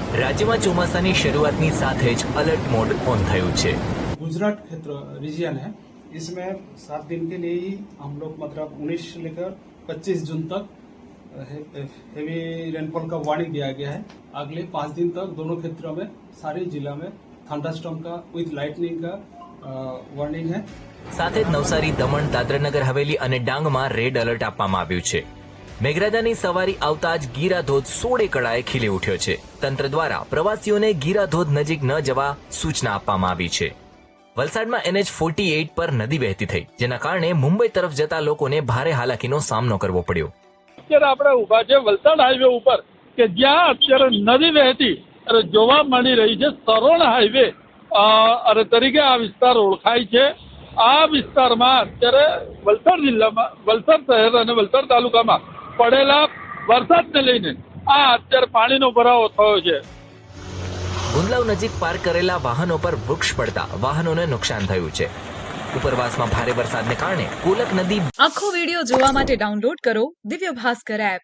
રાજ્યમાં ચોમાસાની શરૂઆતની સાથે જ અલર્ટ મોડ ઓન થયું છે गुजरात क्षेत्र रीजन है इसमें सात दिन के लिए ही हम लोग मतलब उन्नीस से लेकर पच्चीस जून तक हेवी रेनफॉल का वार्निंग दिया गया है अगले पाँच दिन तक दोनों क्षेत्रों में सारे जिला में थंडरस्टॉर्म का विथ लाइटनिंग का वार्निंग है સાથે જ નવસારી દમણ દાદરાનગર હવેલી અને ડાંગમાં રેડ એલર્ટ આપવામાં આવ્યું છે મેઘરાજાની સવારી આવતા જ ગીરાધોધ સોળે કળાએ ખીલી ઉઠ્યો છે. તંત્ર દ્વારા પ્રવાસીઓને ગીરાધોધ નજીક ન જવા સૂચના આપવામાં આવી છે. વલસાડમાં એનએચ ફોર્ટી એઇટ પર નદી વહેતી થઈ જેના કારણે મુંબઈ તરફ જતા લોકોને ભારે હાલાકીનો સામનો કરવો પડ્યો. અત્યારે આપણે ઊભા છે વલસાડ હાઈવે ઉપર કે જ્યાં અત્યારે નદી વહેતી અને જોવા મળી રહી છે સરોણ હાઈવે અ, અને તરીકે આ વિસ્તાર ઓળખાય છે. આ વિસ્તારમાં અત્યારે વલસાડ જિલ્લામાં વલસાડ શહેર અને વલસાડ તાલુકામાં પડેલા વરસાદને લઈને. આ અત્યારે પાણીનો ભરાવો થયો છે. ગુંદલાવ નજીક પાર્ક કરેલા વાહનો પર વૃક્ષ પડતા વાહનોને નુકસાન થયું છે. ઉપરવાસમાં ભારે વરસાદને કારણે કોલક નદી આખો વિડિયો જોવા માટે ડાઉનલોડ કરો દિવ્ય ભાસ્કર એપ.